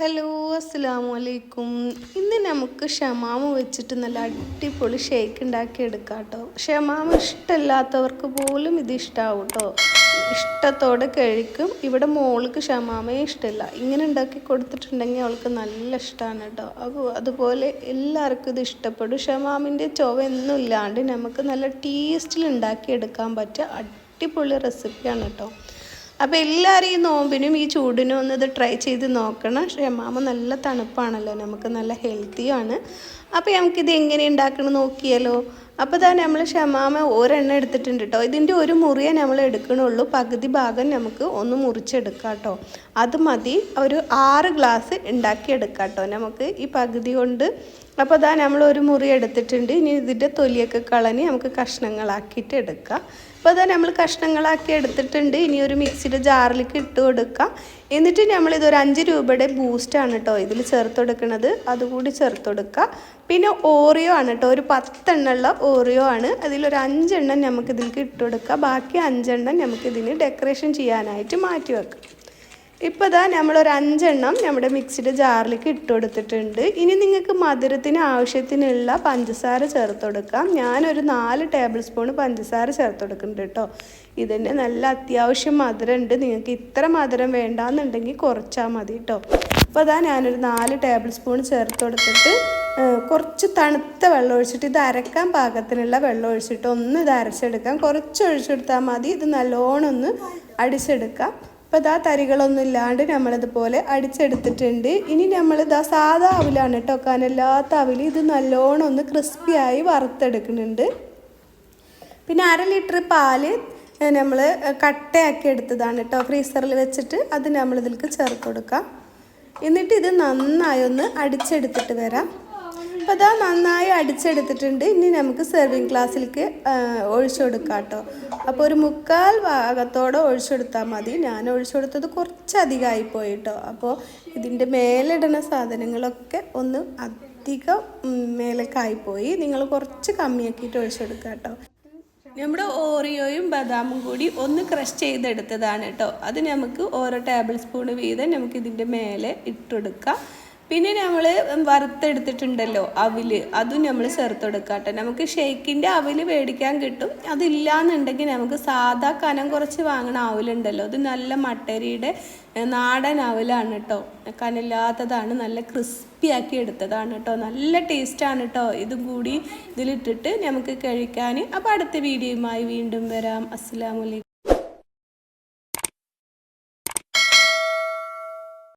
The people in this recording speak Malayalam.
ഹലോ അസ്സാം വലൈക്കും ഇന്ന് നമുക്ക് ഷമാമ വെച്ചിട്ട് നല്ല അടിപൊളി ഷേക്ക് ഉണ്ടാക്കി എടുക്കാം കേട്ടോ ഷമാമ ഇഷ്ടമല്ലാത്തവർക്ക് പോലും ഇത് ഇഷ്ടമാവും കേട്ടോ ഇഷ്ടത്തോടെ കഴിക്കും. ഇവിടെ മോൾക്ക് ഷമാമയെ ഇഷ്ടമില്ല. ഇങ്ങനെ ഉണ്ടാക്കി കൊടുത്തിട്ടുണ്ടെങ്കിൽ അവൾക്ക് നല്ല ഇഷ്ടമാണ് കേട്ടോ അപ്പോൾ അതുപോലെ എല്ലാവർക്കും ഇത് ഇഷ്ടപ്പെടും. ഷമാമിന്റെ ചുവ ഒന്നും ഇല്ലാണ്ട് നമുക്ക് നല്ല ടേസ്റ്റിൽ ഉണ്ടാക്കി എടുക്കാൻ പറ്റിയ അടിപൊളി റെസിപ്പിയാണ് കേട്ടോ അപ്പോൾ എല്ലാവരും ഈ നോമ്പിനും ഈ ചൂടിനും ഒന്ന് ഇത് ട്രൈ ചെയ്ത് നോക്കണം. ഷമാമ നല്ല തണുപ്പാണല്ലോ നമുക്ക് നല്ല ഹെൽത്തിയാണ് അപ്പോൾ നമുക്കിത് എങ്ങനെ ഉണ്ടാക്കണം നോക്കിയാലോ? അപ്പോൾ തന്നെ നമ്മൾ ഷമാമ ഒരെണ്ണം എടുത്തിട്ടുണ്ട് കേട്ടോ ഇതിന്റെ ഒരു മുറിയെ നമ്മൾ എടുക്കണുള്ളൂ. പകുതി ഭാഗം നമുക്ക് ഒന്ന് മുറിച്ചെടുക്കാം കേട്ടോ അത് മതി. ഒരു ആറ് ഗ്ലാസ് ഉണ്ടാക്കിയെടുക്കാം കേട്ടോ നമുക്ക് ഈ പകുതി കൊണ്ട്. അപ്പോൾ അതാ നമ്മൾ ഒരു മുറി എടുത്തിട്ടുണ്ട്. ഇനി ഇതിന്റെ തൊലിയൊക്കെ കളഞ്ഞ് നമുക്ക് കഷ്ണങ്ങളാക്കിയിട്ട് എടുക്കാം. അപ്പോൾ അതാ നമ്മൾ കഷ്ണങ്ങളാക്കി എടുത്തിട്ടുണ്ട്. ഇനി ഒരു മിക്സിയുടെ ജാറിലേക്ക് ഇട്ട് കൊടുക്കാം. എന്നിട്ട് നമ്മൾ ഇതൊരു അഞ്ച് രൂപയുടെ ബൂസ്റ്റാണ് കേട്ടോ ഇതിൽ ചേർത്ത് കൊടുക്കുന്നത് അതുകൂടി ചേർത്ത് കൊടുക്കുക പിന്നെ ഓറിയോ ആണ് കേട്ടോ ഒരു പത്തെണ്ണമുള്ള ഓറിയോ ആണ്. അതിലൊരു അഞ്ചെണ്ണം നമുക്ക് ഇതിലേക്ക് ഇട്ട് കൊടുക്കുക ബാക്കി അഞ്ചെണ്ണം നമുക്കിതിന് ഡെക്കറേഷൻ ചെയ്യാനായിട്ട് മാറ്റി വെക്കാം. ഇപ്പോൾ ഇതാ നമ്മളൊരു അഞ്ചെണ്ണം നമ്മുടെ മിക്സിയുടെ ജാറിലേക്ക് ഇട്ട് കൊടുത്തിട്ടുണ്ട് ഇനി നിങ്ങൾക്ക് മധുരത്തിന് ആവശ്യത്തിനുള്ള പഞ്ചസാര ചേർത്ത് കൊടുക്കാം. ഞാനൊരു നാല് ടേബിൾ സ്പൂൺ പഞ്ചസാര ചേർത്ത് കൊടുക്കുന്നുണ്ട് കേട്ടോ. ഇതിന് നല്ല അത്യാവശ്യം മധുരം ഉണ്ട് നിങ്ങൾക്ക് ഇത്ര മധുരം വേണ്ടാന്നുണ്ടെങ്കിൽ കുറച്ചാൽ മതി കേട്ടോ. അപ്പോൾ അതാ ഞാനൊരു നാല് ടേബിൾ സ്പൂൺ ചേർത്ത് കൊടുത്തിട്ട് കുറച്ച് തണുത്ത വെള്ളം ഒഴിച്ചിട്ട് ഇത് അരക്കാൻ പാകത്തിനുള്ള വെള്ളം ഒഴിച്ചിട്ട് ഒന്ന് ഇത് അരച്ചെടുക്കാം. കുറച്ച് ഒഴിച്ചെടുത്താൽ മതി. ഇത് നല്ലോണം ഒന്ന് അടിച്ചെടുക്കാം. അപ്പോൾ ഇതാ തരികളൊന്നും ഇല്ലാണ്ട് നമ്മളിതുപോലെ അടിച്ചെടുത്തിട്ടുണ്ട്. ഇനി നമ്മൾ ഇതാ സാധാ അവിലാണ് കേട്ടോ കനല്ലാത്ത അവിൽ ഇത് നല്ലോണം ഒന്ന് ക്രിസ്പിയായി വറുത്തെടുക്കുന്നുണ്ട്. പിന്നെ അര ലിറ്റർ പാൽ നമ്മൾ കട്ടയാക്കി എടുത്തതാണ് കേട്ടോ ഫ്രീസറിൽ വെച്ചിട്ട്. അത് നമ്മളിതിലേക്ക് ചേർത്ത് കൊടുക്കാം. എന്നിട്ട് ഇത് നന്നായി ഒന്ന് അടിച്ചെടുത്തിട്ട് വരാം. അപ്പോൾ അതാ നന്നായി അടിച്ചെടുത്തിട്ടുണ്ട്. ഇനി നമുക്ക് സെർവിങ് ഗ്ലാസ്സിലേക്ക് ഒഴിച്ചു കൊടുക്കാം കേട്ടോ. അപ്പോൾ ഒരു മുക്കാൽ ഭാഗത്തോടെ ഒഴിച്ചെടുത്താൽ മതി. ഞാൻ ഒഴിച്ചു കൊടുത്തത് കുറച്ചധികമായി പോയി കേട്ടോ. അപ്പോൾ ഇതിന്റെ മേലിടുന്ന സാധനങ്ങളൊക്കെ ഒന്ന് അധികം മേലേക്കായിപ്പോയി നിങ്ങൾ കുറച്ച് കമ്മിയാക്കിയിട്ട് ഒഴിച്ചെടുക്കുക കേട്ടോ. നമ്മുടെ ഓറിയോയും ബദാമും കൂടി ഒന്ന് ക്രഷ് ചെയ്തെടുത്തതാണ് കേട്ടോ. അത് നമുക്ക് ഓരോ ടേബിൾ സ്പൂൺ വീതം നമുക്ക് ഇതിന്റെ മേലെ ഇട്ടെടുക്കാം. പിന്നെ നമ്മൾ വറുത്തെടുത്തിട്ടുണ്ടല്ലോ അവിൽ. അതും നമ്മൾ ചേർത്ത് കൊടുക്കാട്ടെ കേട്ടോ. നമുക്ക് ഷേക്കിന്റെ അവിൽ മേടിക്കാൻ കിട്ടും. അതില്ലാന്നുണ്ടെങ്കിൽ നമുക്ക് സാധാ കനം കുറച്ച് വാങ്ങണ അവലുണ്ടല്ലോ. അത് നല്ല മട്ടരിയുടെ നാടൻ അവലാണ് കേട്ടോ. കനില്ലാത്തതാണ് നല്ല ക്രിസ്പി ആക്കി എടുത്തതാണ് കേട്ടോ. നല്ല ടേസ്റ്റാണ് കേട്ടോ. ഇതും കൂടി ഇതിലിട്ടിട്ട് നമുക്ക് കഴിക്കാൻ. അപ്പോൾ അടുത്ത വീഡിയോയുമായി വീണ്ടും വരാം. അസ്സാം വലൈക്കും